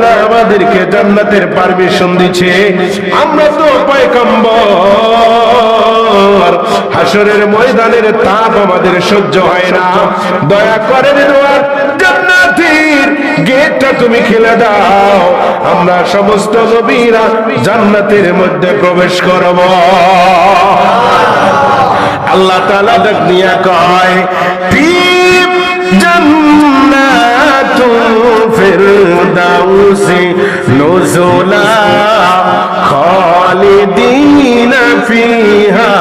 তাআলা আমাদেরকে জান্নাতের পারমিশন দিচ্ছে। আমরা তো পয়গম্বর। হাসরের ময়দানের তাপ আমাদের সহ্য হয় না। দয়া করে গেটটা তুমি খেলে দাও। আমরা সমস্ত নবীরা জান্নাতের মধ্যে প্রবেশ করব। আল্লাহ তাআলা দিয়া কয় ফিম জান্নাতুল ফিরদাউসি নুজুলা খালিদিনা ফিহা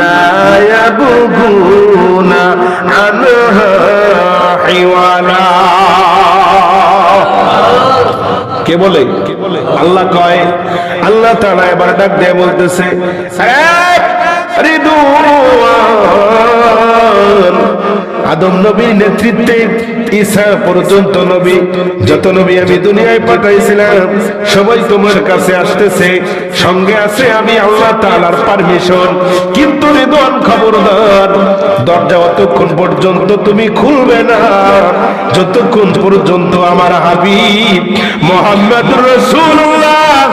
লা ইয়াবগুনা আনহা হিওয়ালা কে বলে? আল্লাহ কয়, আল্লাহ তাআলা এবার ডাক দিয়ে বলতেছে "এক রিদওয়ান আদম নবীর নেতৃত্বে, ঈসা পর্যন্ত নবী, যত নবী আমি দুনিয়ায় পাঠাইছিলাম, সবাই তোমার কাছে আসতেছে, সঙ্গে আছে আমি আল্লাহ তাআলার পারমিশন কিন্তু রিদওয়ান খবরদার, দরজা অতক্ষণ পর্যন্ত তুমি খুলবে না। যতক্ষণ পর্যন্ত আমার হাবিব মোহাম্মদ রসুল্লাহ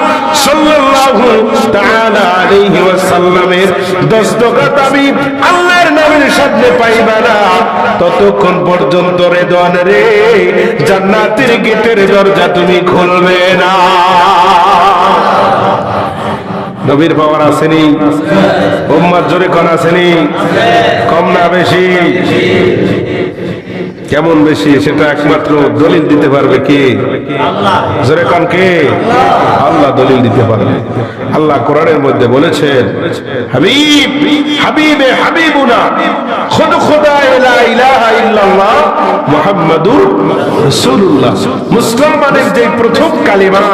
আল্লাহর না। ততক্ষণ পর্যন্ত রেদওয়ান রে, জান্নাতের গেটের দরজা তুমি খুলবে না। নবীর পাওয়ার আসেনি? উম্মার জোরে কন আসেনি? কম না বেশি? কেমন বেশি সেটা একমাত্র দলিল দিতে পারবে কে? জোরে কন কে? আল্লাহ দলিল দিতে পারবে। আল্লাহ কোরআনের মধ্যে বলেছেন, হাবিব, হাবিবে হাবিবুনা, খুদ খুদা লা ইলাহা ইল্লাল্লাহ মুহাম্মাদুর রাসূলুল্লাহ। মুসলমানের যে প্রথম কালিমা,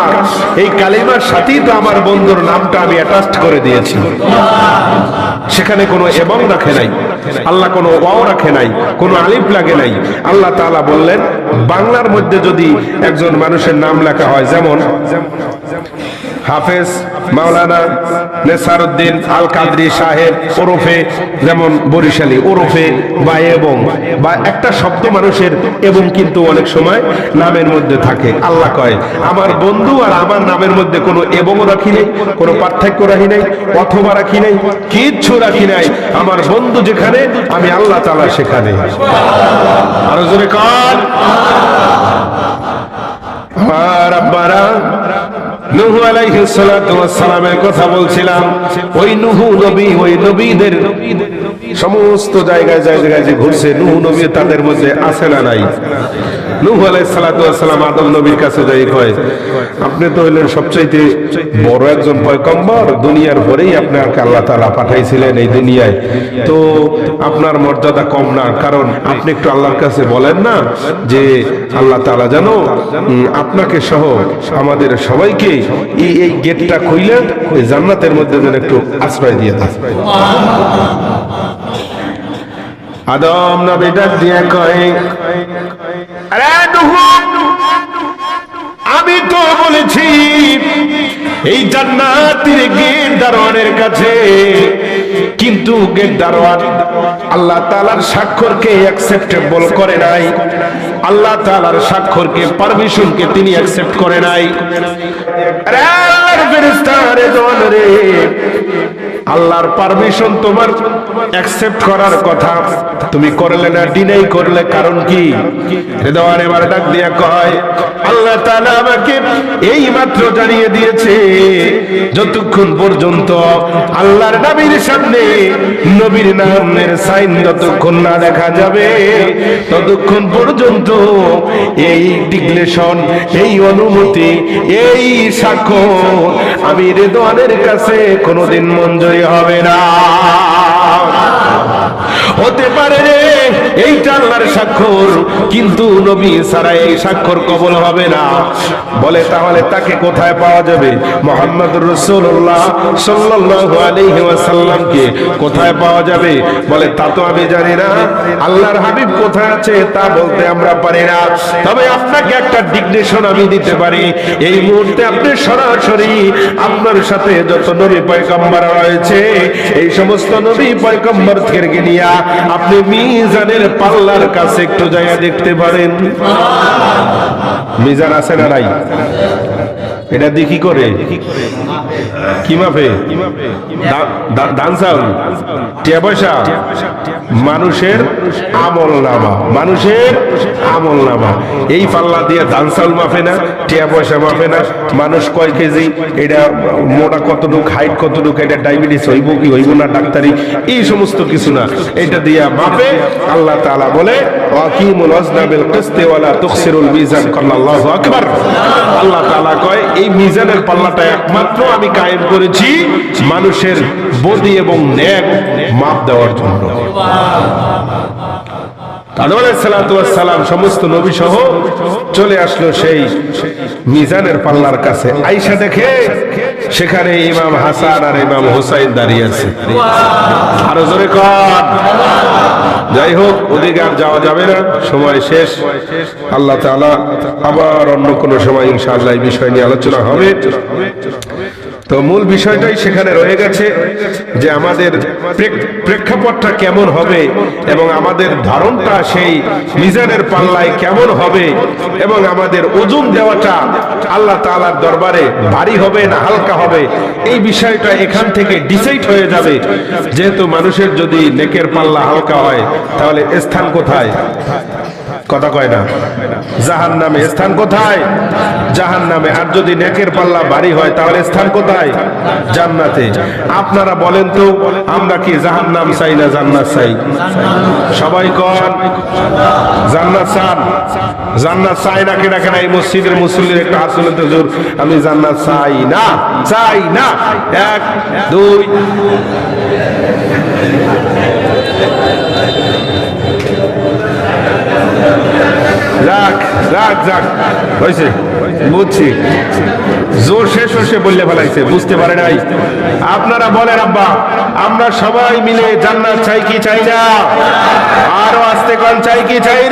এই কালিমার সাথেই তো আমার বন্ধুর নামটা আমি অ্যাটাচ করে দিয়েছি। সেখানে কোনো এবং রাখে নাই, আল্লাহ কোনো ওয়াও রাখে নাই, কোনো আলিফ লাগে নাই। আল্লাহ তাআলা বললেন, বাংলার মধ্যে যদি একজন মানুষের নাম লেখা হয়, যেমন হাফেজ মাওলানা নেসারউদ্দিন আল কাদরি সাহেব ওরফে যেমন বরিশালী, ওরফে বা এবং বা একটা শব্দ মানুষের এবং কিন্তু অনেক সময় নামের মধ্যে থাকে। আল্লাহ কয়, আমার বন্ধু আর আমার নামের মধ্যে কোনো এবং রাখি নেই, কোনো পার্থক্য রাখি নাই, অথবা রাখি নাই, কিচ্ছু রাখি নাই। আমার বন্ধু যেখানে, আমি আল্লাহ তালা সেখানে। আরও জোরে কর আমার আব্বারা নুহু আলাইহিস সালাতু ওয়াস সালামের কথা বলছিলাম। ওই নূহ নবী ওই নবীদের সমস্ত জায়গায় জায়গায় যে ঘুরছে, নুহু নবী তাদের মধ্যে আছে না নাই? নুহু ওয়াস আদম নবীর কাছে যাই কয়, আপনি তো হইলেন সবচাইতে বড় একজন পয়গম্বর, দুনিয়ার পরেই আপনাকে আল্লাহ তাআলা পাঠাইছিলেন এই দুনিয়ায়। তো আপনার মর্যাদা কম না, কারণ আপনি একটু আল্লাহর কাছে বলেন না যে আল্লাহ তাআলা জানো আপনাকে সহ আমাদের সবাইকে এই গেটটা খুইলে ওই জান্নাতের মধ্যে যেন একটু আশ্রয় দিয়ে দেয় আদম নবী ডাক দিয়ে কয় আমি তো বলেছি, এই জান্নাতের গেট দারোয়ানের কাছে, কিন্তু গেট দারোয়ান আল্লাহ তাআলার স্বাক্ষরকে অ্যাকসেপ্টেবল করে নাই। আল্লাহ তাআলার স্বাক্ষরকে পারমিশনকে তিনি অ্যাকসেপ্ট করে নাই। রে আল্লাহর পারমিশন তোমার অ্যাকসেপ্ট করার কথা। তুমি করলে না ডিনাই করলে কারণ কি? রেদওয়ান এবার ডাক দিয়া কয়, আল্লাহ তাআলা আমাকে এই মাত্র জানিয়ে দিয়েছে, যতক্ষণ পর্যন্ত আল্লাহর নবীর সামনে নবীর নামের সাইন যতক্ষণ না দেখা যাবে, ততক্ষণ পর্যন্ত এই ডিক্লেশন এই অনুমতি, এই সাক্ষ্য আমি রেদোয়ানের কাছে কোনোদিন মঞ্জুরি হবে না। হতে পারে রে এইটা আল্লাহর স্বাক্ষর, কিন্তু নবী ছাড়া এই স্বাক্ষর কবল হবে না। বলে তাহলে তাকে কোথায় পাওয়া যাবে? মোহাম্মদ রসুল্লাহ সাল্লাল্লাহু আলাইহি ওয়াসাল্লামকে কোথায় পাওয়া যাবে? বলে, তা তো আমি জানি না। আল্লাহর হাবিব কোথায় আছে তা বলতে আমরা পারি না। তবে আপনাকে একটা ডিগনেশন আমি দিতে পারি। এই মুহূর্তে আপনি সরাসরি আপনার সাথে যত নবী পয়গম্বর রয়েছে, এই সমস্ত নবী পয়গম্বর থেকে নিয়ে আপনি মিজানের পাল্লার কাছে একটু জায়গা দেখতে পারেন। মিজান আছে না নাই? এটা দিয়ে কি করে। কি মাপে? দান পয়সা? মানুষের আমল নামা। মানুষের আমল নামা। এই পাল্লা দিয়ে ধান চাউল মাপে না, টিয়া পয়সা মাপে না। মানুষ কয় কেজি? এটা মোটা কতটুক হাইট কতটুক, এটা ডায়াবেটিস হইব কি হইব না, ডাক্তারি, এই সমস্ত কিছু না। এটা দিয়া মাপে আল্লাহ তাআলা বলে, ওয়াকিমুল ওয়াজনা বিল কিসতি ওয়ালা তুখসিরুল মিজান আল্লাহু আকবার। আল্লাহ তাআলা কয়, এই মিজানের পাল্লাটা একমাত্র আমি কায়েম করেছি মানুষের বদি এবং ন্যাক মাপ দেওয়ার জন্য। আদম আলাইহিস সালাম, সমস্ত নবী সহ চলে আসলো সেই মিজানের পাল্লার কাছে। আইসা দেখে সেখানে ইমাম হাসান আর ইমাম হুসাইন দাঁড়িয়ে আছে। আরও জোরে কর। যাই হোক আর যাওয়া যাবে না। সময় শেষ। আল্লাহ তাআলা আবার অন্য কোনো সময় ইনশাআল্লাহ এই বিষয় নিয়ে আলোচনা হবে। তো মূল বিষয়টাই সেখানে রয়ে গেছে যে আমাদের প্রেক্ষাপটটা কেমন হবে এবং আমাদের ধারণটা সেই মিজানের পাল্লায় কেমন হবে এবং আমাদের ওজন দেওয়াটা আল্লাহ তালার দরবারে ভারী হবে না হালকা হবে, এই বিষয়টা এখান থেকে ডিসাইড হয়ে যাবে। যেহেতু মানুষের যদি নেকের পাল্লা হালকা হয়, তাহলে স্থান কোথায়? কথা কয় না? জাহান নামে স্থান কোথায়? জাহান নামে আর যদি নেকের পাল্লা বাড়ি হয়, তাহলে স্থান কোথায়? জান্নাতে। আপনারা বলেন তো, আমরা কি জাহান নাম চাই না জান্নাত চাই? সবাই কন, জান্নাত চান? জান্নাত চাই না কেনা কেনা এই মসজিদের মুসল্লির একটা তুলে তো জোর আমি জান্নাত চাই না চাই না। এক, দুই। রাখ রাখ যাক হয়েছে বুঝছি। জোর শেষ হয়েছে বললে ফেলাইছে, বুঝতে পারে নাই। আপনারা বলেন, আব্বা, আমরা সবাই মিলে জান্নাত চাই কি চাই না? আরও আসতে কন, চাই কি চাই না?